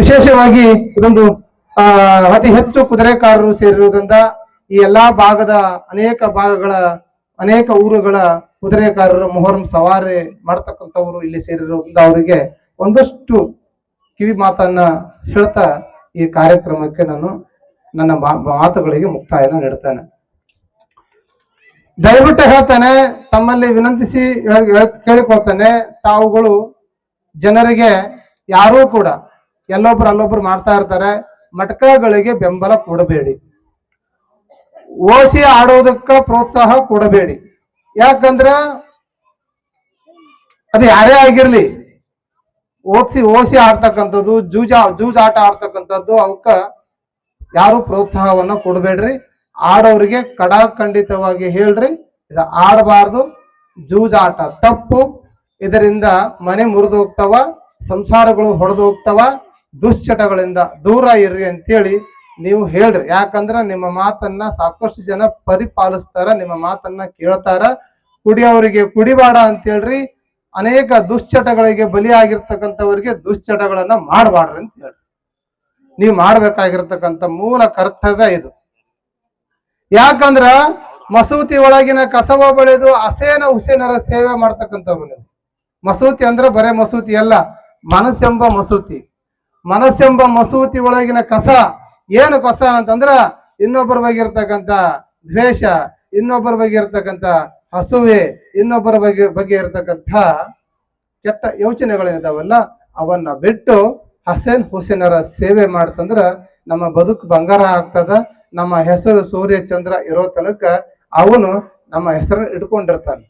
ವಿಶೇಷವಾಗಿ ಇದೊಂದು ಅತಿ ಹೆಚ್ಚು ಕುದುರೆಕಾರರು ಸೇರಿರುವುದರಿಂದ ಈ ಎಲ್ಲಾ ಭಾಗದ ಅನೇಕ ಭಾಗಗಳ, ಅನೇಕ ಊರುಗಳ ಕುದುರೆಕಾರರು ಮೊಹರಂ ಸವಾರಿ ಮಾಡ್ತಕ್ಕಂಥವ್ರು ಇಲ್ಲಿ ಸೇರಿರುವುದರಿಂದ ಅವರಿಗೆ ಒಂದಷ್ಟು ಕಿವಿ ಮಾತನ್ನ ಹೇಳ್ತಾ ಈ ಕಾರ್ಯಕ್ರಮಕ್ಕೆ ನಾನು ನನ್ನ ಮಾತುಗಳಿಗೆ ಮುಕ್ತಾಯನ ನೀಡ್ತೇನೆ. ದಯವಿಟ್ಟು ಹೇಳ್ತಾನೆ, ತಮ್ಮಲ್ಲಿ ವಿನಂತಿಸಿ ಕೇಳಿಕೊಳ್ತಾನೆ, ತಾವುಗಳು ಜನರಿಗೆ ಯಾರೂ ಕೂಡ ಎಲ್ಲೊಬ್ರು ಅಲ್ಲೊಬ್ರು ಮಾಡ್ತಾ ಇರ್ತಾರೆ, ಮಟಕಗಳಿಗೆ ಬೆಂಬಲ ಕೊಡಬೇಡಿ. ಓಸಿ ಆಡೋದಕ್ಕ ಪ್ರೋತ್ಸಾಹ ಕೊಡಬೇಡಿ. ಯಾಕಂದ್ರ ಅದು ಯಾರೇ ಆಗಿರ್ಲಿ ಓದಿಸಿ ಓಸಿ ಆಡ್ತಕ್ಕಂಥದ್ದು, ಜೂಜ, ಜೂಜ್ ಆಟ ಆಡ್ತಕ್ಕಂಥದ್ದು, ಅವಕ್ಕ ಯಾರು ಪ್ರೋತ್ಸಾಹವನ್ನ ಕೊಡಬೇಡ್ರಿ. ಆಡೋರಿಗೆ ಕಡಾಖಂಡಿತವಾಗಿ ಹೇಳ್ರಿ, ಇದು ಆಡಬಾರ್ದು ಜೂಜಾಟ ತಪ್ಪು. ಇದರಿಂದ ಮನೆ ಮುರಿದು ಹೋಗ್ತಾವ ಸಂಸಾರಗಳು ಹೊಡೆದು ಹೋಗ್ತಾವ ದುಶ್ಚಟಗಳಿಂದ ದೂರ ಇರ್ರಿ ಅಂತೇಳಿ ನೀವು ಹೇಳ್ರಿ. ಯಾಕಂದ್ರ ನಿಮ್ಮ ಮಾತನ್ನ ಸಾಕಷ್ಟು ಜನ ಪರಿಪಾಲಿಸ್ತಾರ, ನಿಮ್ಮ ಮಾತನ್ನ ಕೇಳ್ತಾರ. ಕುಡಿಯವರಿಗೆ ಕುಡಿಬೇಡ ಅಂತೇಳ್ರಿ, ಅನೇಕ ದುಶ್ಚಟಗಳಿಗೆ ಬಲಿಯಾಗಿರ್ತಕ್ಕಂಥವರಿಗೆ ದುಶ್ಚಟಗಳನ್ನ ಮಾಡಬಾರ್ರಿ ಅಂತ ಹೇಳ್ರಿ ನೀವು ಮಾಡ್ಬೇಕಾಗಿರ್ತಕ್ಕಂಥ ಮೂಲ ಕರ್ತವ್ಯ ಇದು. ಯಾಕಂದ್ರ ಮಸೂತಿ ಒಳಗಿನ ಕಸವ ಬೆಳೆದು ಅಸೇನ ಹುಸೇನರ ಸೇವೆ ಮಾಡ್ತಕ್ಕಂಥವ್ರು ಮಸೂತಿ ಅಂದ್ರೆ ಬರೇ ಮಸೂತಿ ಅಲ್ಲ, ಮನಸ್ಸೆಂಬ ಮಸೂತಿ. ಮನಸ್ಸೆಂಬ ಮಸೂತಿ ಒಳಗಿನ ಕಸ, ಏನು ಕಸ ಅಂತಂದ್ರ ಇನ್ನೊಬ್ಬರ ಬಗ್ಗೆ ಇರ್ತಕ್ಕಂಥ ದ್ವೇಷ, ಇನ್ನೊಬ್ಬರ ಬಗ್ಗೆ ಇರ್ತಕ್ಕಂಥ ಹಸುವೆ, ಇನ್ನೊಬ್ಬರ ಬಗ್ಗೆ ಬಗ್ಗೆ ಇರತಕ್ಕಂಥ ಕೆಟ್ಟ ಯೋಚನೆಗಳೇನಿದಾವಲ್ಲ ಅವನ್ನ ಬಿಟ್ಟು ಹಸೇನ್ ಹುಸೇನರ ಸೇವೆ ಮಾಡ್ತಂದ್ರ ನಮ್ಮ ಬದುಕು ಬಂಗಾರ ಆಗ್ತದ, ನಮ್ಮ ಹೆಸರು ಸೂರ್ಯ ಚಂದ್ರ ಇರೋ ತನಕ ಅವನು ನಮ್ಮ ಹೆಸರನ್ನು ಇಟ್ಕೊಂಡಿರ್ತಾನೆ.